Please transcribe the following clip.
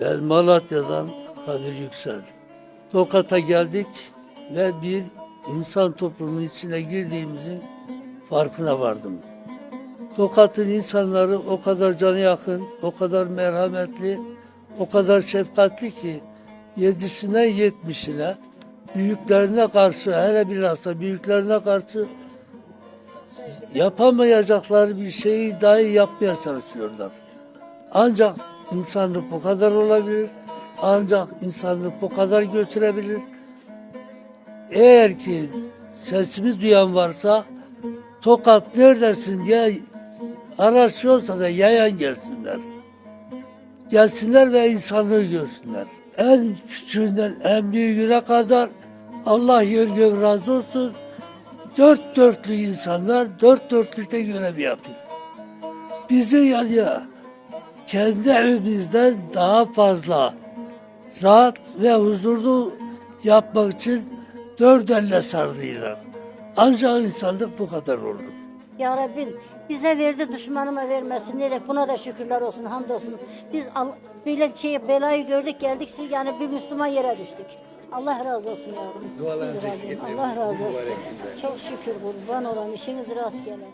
Ben Malatya'dan Kadir Yüksel. Tokat'a geldik ve bir insan toplumunun içine girdiğimizin farkına vardım. Tokat'ın insanları o kadar canı yakın, o kadar merhametli, o kadar şefkatli ki yedisine yetmişine büyüklerine karşı hele bilhassa büyüklerine karşı yapamayacakları bir şeyi dahi yapmaya çalışıyorlar. Ancak insanlık bu kadar olabilir. Ancak insanlık bu kadar götürebilir. Eğer ki sesimi duyan varsa Tokat neredesin diye araşıyorsa da yayan gelsinler. Gelsinler ve insanlığı görsünler. En küçüğünden en büyüğüne kadar Allah yer gök razı olsun. Dört dörtlü insanlar dört dörtlükte görev yapıyor. Bizi yani kendi evimizden daha fazla rahat ve huzurlu yapmak için dört elle sarılıyorlar. Ancak insanlık bu kadar olur. Ya Rabbim bize verdi düşmanıma vermesin diyerek buna da şükürler olsun hamdolsun. Biz al, böyle şey belayı gördük geldik siz yani bir Müslüman yere düştük. Allah razı olsun yavrum. Eksik etmeyin Allah razı olsun. Çok şükür kurban olan işiniz rast gele.